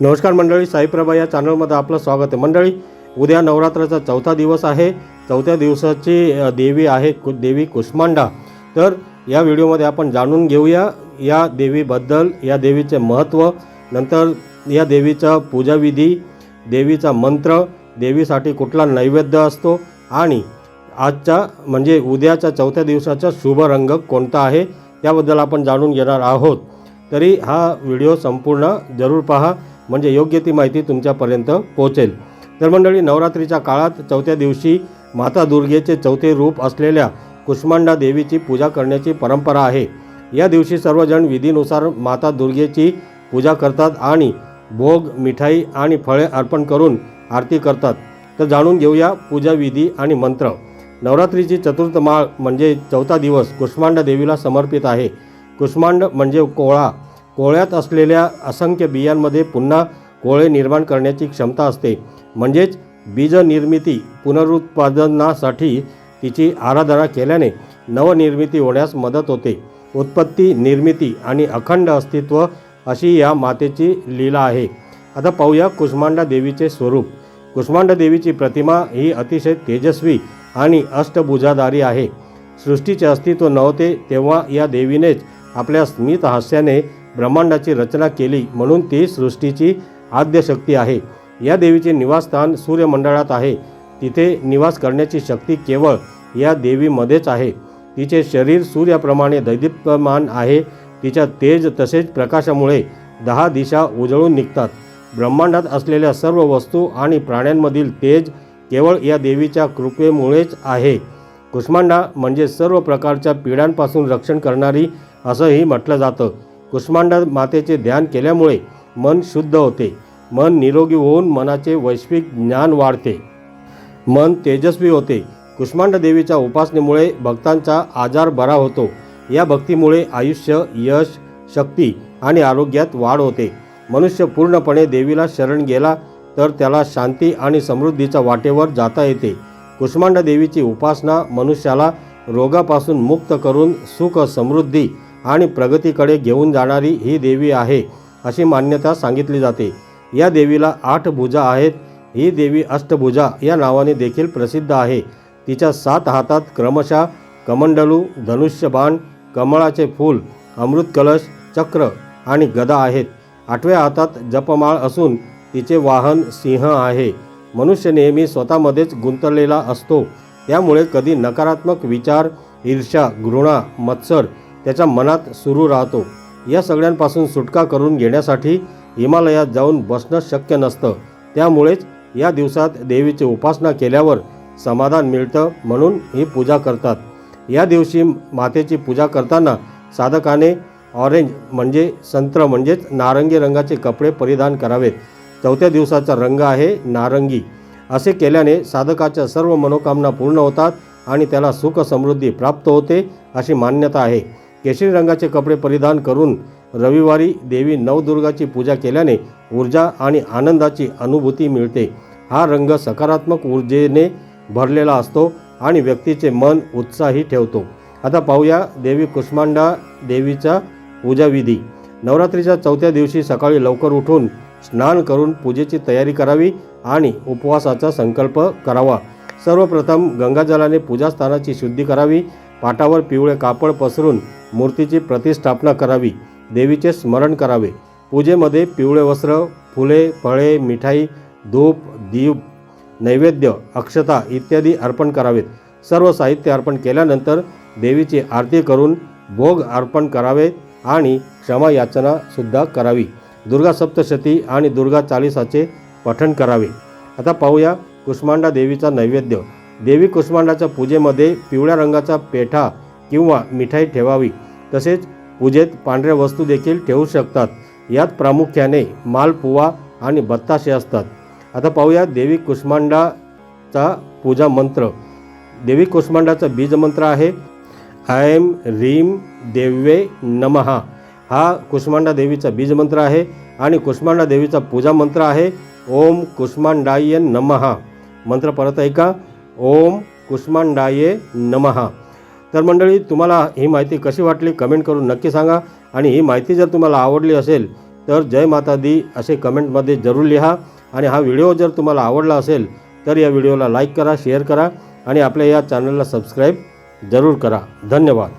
नमस्कार मंडळी साईप्रभा या चॅनलमध्ये आपलं स्वागत आहे. मंडळी उद्या नवरात्राचा चौथा दिवस आहे. चौथ्या दिवसाची देवी आहे कु देवी कुष्मांडा. तर या व्हिडिओमध्ये आपण जाणून घेऊया या देवीबद्दल या देवीचे महत्त्व नंतर या देवीचा पूजाविधी देवीचा मंत्र देवीसाठी कुठला नैवेद्य असतो आणि आजच्या म्हणजे उद्याच्या चौथ्या दिवसाचा शुभ रंग कोणता आहे त्याबद्दल आपण जाणून घेणार आहोत. तरी हा व्हिडिओ संपूर्ण जरूर पहा. म्हणजे योग्य ती माहिती तुमच्यापर्यंत पोहोचेल. तर मंडळी नवरात्रीच्या काळात चौथ्या दिवशी माता दुर्गेचे चौथे रूप असलेल्या कुष्मांडा देवीची पूजा करण्याची परंपरा आहे. या दिवशी सर्वजण विधीनुसार माता दुर्गेची पूजा करतात आणि भोग मिठाई आणि फळे अर्पण करून आरती करतात. तर जाणून घेऊया पूजा विधी आणि मंत्र. नवरात्रीची चतुर्थ माळ म्हणजे चौथा दिवस कुष्मांड देवीला समर्पित आहे. कुष्मांड म्हणजे कोळा. कोळ्यात असलेल्या असंख्य बियांमध्ये पुन्हा कोळे निर्माण करण्याची क्षमता असते. म्हणजेच बीज निर्मिती पुनरुत्पादनासाठी तिची आराधना केल्याने नवनिर्मिती होण्यास मदत होते. उत्पत्ती निर्मिती आणि अखंड अस्तित्व अशी या मातेची लीला आहे. आता पाहूया कुष्मांडा देवीचे स्वरूप. कुष्मांडा देवीची प्रतिमा ही अतिशय तेजस्वी आणि अष्टभुजाधारी आहे. सृष्टीचे अस्तित्व नव्हते तेव्हा या देवीनेच आपल्या स्मित हास्याने ब्रह्मांडाची रचना केली म्हणून ती सृष्टीची आद्यशक्ती आहे. या देवीचे निवासस्थान सूर्यमंडळात आहे. तिथे निवास करण्याची शक्ती केवळ या देवीमध्येच आहे. तिचे शरीर सूर्याप्रमाणे दैदिप्यमान आहे. तिच्या तेज तसेच प्रकाशामुळे दहा दिशा उजळून निघतात. ब्रह्मांडात असलेल्या सर्व वस्तू आणि प्राण्यांमधील तेज केवळ या देवीच्या कृपेमुळेच आहे. कुष्मांडा म्हणजे सर्व प्रकारच्या पिढ्यांपासून रक्षण करणारी असंही म्हटलं जातं. कुष्मांडा मातेचे ध्यान केल्यामुळे मन शुद्ध होते. मन निरोगी होऊन मनाचे वैश्विक ज्ञान वाढते. मन तेजस्वी होते. कुष्मांड देवीच्या उपासनेमुळे भक्तांचा आजार बरा होतो. या भक्तीमुळे आयुष्य यश शक्ती आणि आरोग्यात वाढ होते. मनुष्य पूर्णपणे देवीला शरण गेला तर त्याला शांती आणि समृद्धीच्या वाटेवर जाता येते. कुष्मांड देवीची उपासना मनुष्याला रोगापासून मुक्त करून सुख समृद्धी आणि प्रगतीकडे घेऊन जाणारी ही देवी आहे अशी मान्यता सांगितली जाते. या देवीला आठ भुजा आहेत. ही देवी अष्टभुजा या नावाने देखील प्रसिद्ध आहे. तिच्या सात हातात क्रमशः कमंडलू धनुष्यबाण कमळाचे फूल अमृत कलश चक्र आणि गदा आहेत. आठव्या हातात जपमाळ असून तिचे वाहन सिंह आहे. मनुष्य नेहमी स्वतःमध्येच गुंतलेला असतो. त्यामुळे कधी नकारात्मक विचार ईर्ष्या घृणा मत्सर त्याच्या मनात सुरू राहतो. या सगळ्यांपासून सुटका करून घेण्यासाठी हिमालयात जाऊन बसणं शक्य नसतं. त्यामुळेच या दिवसात देवीची उपासना केल्यावर समाधान मिळतं म्हणून ही पूजा करतात. या दिवशी मातेची पूजा करताना साधकाने ऑरेंज म्हणजे संत्र म्हणजेच नारंगी रंगाचे कपडे परिधान करावेत. चौथ्या दिवसाचा रंग आहे नारंगी. असे केल्याने साधकाच्या सर्व मनोकामना पूर्ण होतात आणि त्याला सुख समृद्धी प्राप्त होते अशी मान्यता आहे. केशरी रंगाचे कपडे परिधान करून रविवारी देवी नवदुर्गाची पूजा केल्याने ऊर्जा आणि आनंदाची अनुभूती मिळते. हा रंग सकारात्मक ऊर्जेने भरलेला असतो आणि व्यक्तीचे मन उत्साही ठेवतो. आता पाहूया देवी कुष्मांडा देवीचा पूजाविधी. नवरात्रीच्या चौथ्या दिवशी सकाळी लवकर उठून स्नान करून पूजेची तयारी करावी आणि उपवासाचा संकल्प करावा. सर्वप्रथम गंगाजलाने पूजास्थानाची शुद्धी करावी. पाटावर पिवळे कापड पसरून मूर्तीची प्रतिष्ठापना करावी देवीचे स्मरण करावे. पूजेमध्ये पिवळे वस्त्र फुले फळे मिठाई धूप दीप नैवेद्य अक्षता इत्यादी अर्पण करावेत. सर्व साहित्य अर्पण केल्यानंतर देवीची आरती करून भोग अर्पण करावे आणि क्षमा करावी. दुर्गा सप्तशती आणि दुर्गा चालिसाचे पठण करावे. आता पाहूया कुष्मांडा देवीचा नैवेद्य. देवी कुष्मांडाच्या पूजेमध्ये पिवळ्या रंगाचा पेठा किंवा मिठाई ठेवावी. तसेच पूजेत पांढऱ्या वस्तू देखील ठेवू शकतात. यात प्रामुख्याने मालपुवा आणि बत्ताशे असतात. आता पाहूया देवी कुष्मांडाचा पूजा मंत्र. देवी कुष्मांडाचा बीजमंत्र आहे. ऐम रीम देव्ये नमहा हा कुष्मांडा देवीचा बीजमंत्र आहे आणि कुष्मांडा देवीचा पूजा मंत्र आहे. ओम कुष्मांडाय नमहा मंत्र परत ऐका. ओम कुष्मांडाये नमहा तर मंडळी तुम्हाला ही माहिती कशी वाटली कमेंट करून नक्की सांगा. आणि ही माहिती जर तुम्हाला आवडली असेल तर जय माता दी असे कमेंटमध्ये जरूर लिहा. आणि हा व्हिडिओ जर तुम्हाला आवडला असेल तर या व्हिडिओला लाईक करा शेअर करा. आणि आपल्या या चॅनलला सबस्क्राईब जरूर करा. धन्यवाद.